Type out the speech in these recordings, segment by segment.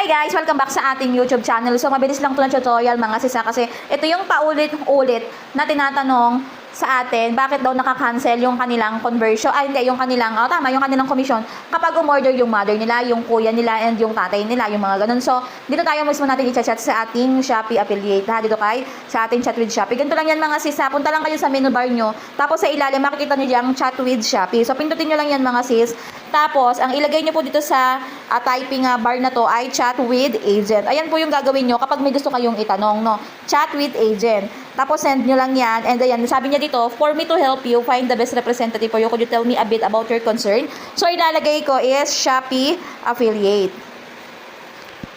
Hi guys! Welcome back sa ating YouTube channel. So mabilis lang to na tutorial mga sisa kasi ito yung paulit-ulit na tinatanong sa atin bakit daw nakakancel yung kanilang conversion, ay hindi, yung kanilang, oh tama, yung kanilang commission kapag umorder yung mother nila, yung kuya nila, and yung tatay nila, yung mga ganun. So, dito tayo mismo natin i-chat sa ating Shopee affiliate, ha, dito kay, sa ating chat with Shopee. Ganito lang yan mga sis, ha. punta lang kayo sa menu bar nyo, tapos sa ilalim makikita nyo yung chat with Shopee. So, pindutin nyo lang yan mga sis. Tapos, ang ilagay nyo po dito sa ah, typing ah, bar na to ay chat with agent. Ayan po yung gagawin nyo kapag may gusto kayong itanong, no? Chat with agent. Tapos, send nyo lang yan. And ayan, sabi niya dito, for me to help you find the best representative for you, could you tell me a bit about your concern? So, ilalagay ko is Shopee affiliate.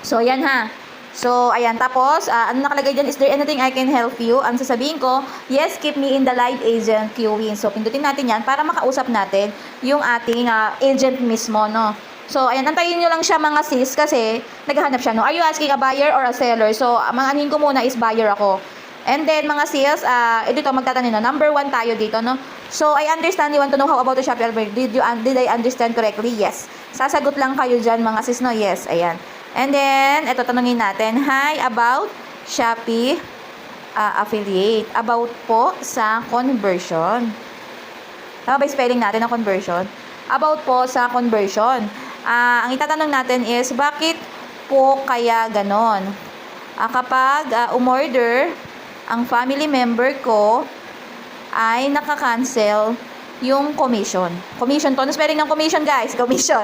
So, ayan ha. So, ayan. Tapos, ah, ano nakalagay dyan? Is there anything I can help you? Ang sasabihin ko, yes, keep me in the live agent queuing. So, pindutin natin yan para makausap natin yung ating ah, agent mismo, no? So, ayan, antayin nyo lang siya mga sis kasi naghahanap siya, no? Are you asking a buyer or a seller? So, mga anin ko muna is buyer ako. And then, mga sales, ah, eh, dito magtatanong na, number one tayo dito, no? So, I understand you want to know how about the Shopee. Did, you, did I understand correctly? Yes. Sasagot lang kayo dyan, mga sis, no? Yes, ayan. And then, ito tanongin natin, hi, about Shopee ah, affiliate. About po sa conversion. Tama ba spelling natin ng conversion? About po sa conversion. Ah, ang itatanong natin is, bakit po kaya ganon? Ah, kapag ah, umorder ang family member ko ay nakakancel yung commission. Commission to. Ano spelling ng commission, guys? Commission.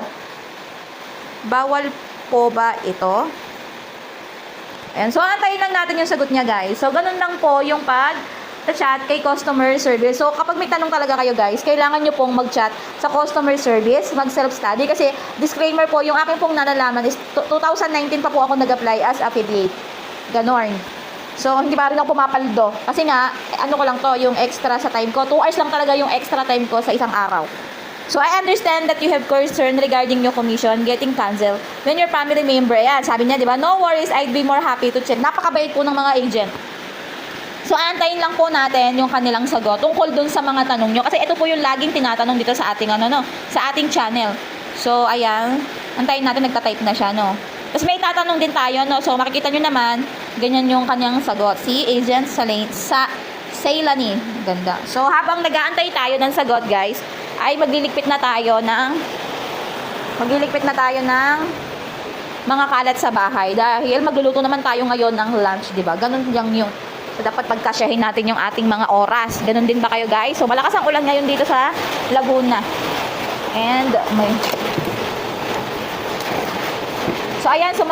Bawal po ba ito? Ayan. So, antayin lang natin yung sagot niya, guys. So, ganun lang po yung pag chat kay customer service. So, kapag may tanong talaga kayo, guys, kailangan nyo pong mag-chat sa customer service, mag-self-study. Kasi, disclaimer po, yung akin pong nalalaman is, t- 2019 pa po ako nag-apply as affiliate. Ganon. So, hindi pa rin ako pumapaldo. Kasi nga, eh, ano ko lang to, yung extra sa time ko. 2 hours lang talaga yung extra time ko sa isang araw. So, I understand that you have concern regarding your commission getting canceled when your family member, ayan, sabi niya, di ba, no worries, I'd be more happy to check. Napakabait po ng mga agent. So, antayin lang po natin yung kanilang sagot tungkol dun sa mga tanong nyo. Kasi ito po yung laging tinatanong dito sa ating, ano, no, sa ating channel. So, ayan, antayin natin, nagta-type na siya, no. Tapos may tatanong din tayo, no. So, makikita nyo naman, ganyan yung kanyang sagot. Si Agent Salane, sa Sailani. Ganda. So, habang nag-aantay tayo ng sagot, guys, ay magliligpit na tayo ng magliligpit na tayo ng mga kalat sa bahay dahil magluluto naman tayo ngayon ng lunch, 'di ba? Ganun lang yung so, dapat pagkasyahin natin yung ating mga oras. Ganun din ba kayo, guys? So, malakas ang ulan ngayon dito sa Laguna. And may So, ayan. So,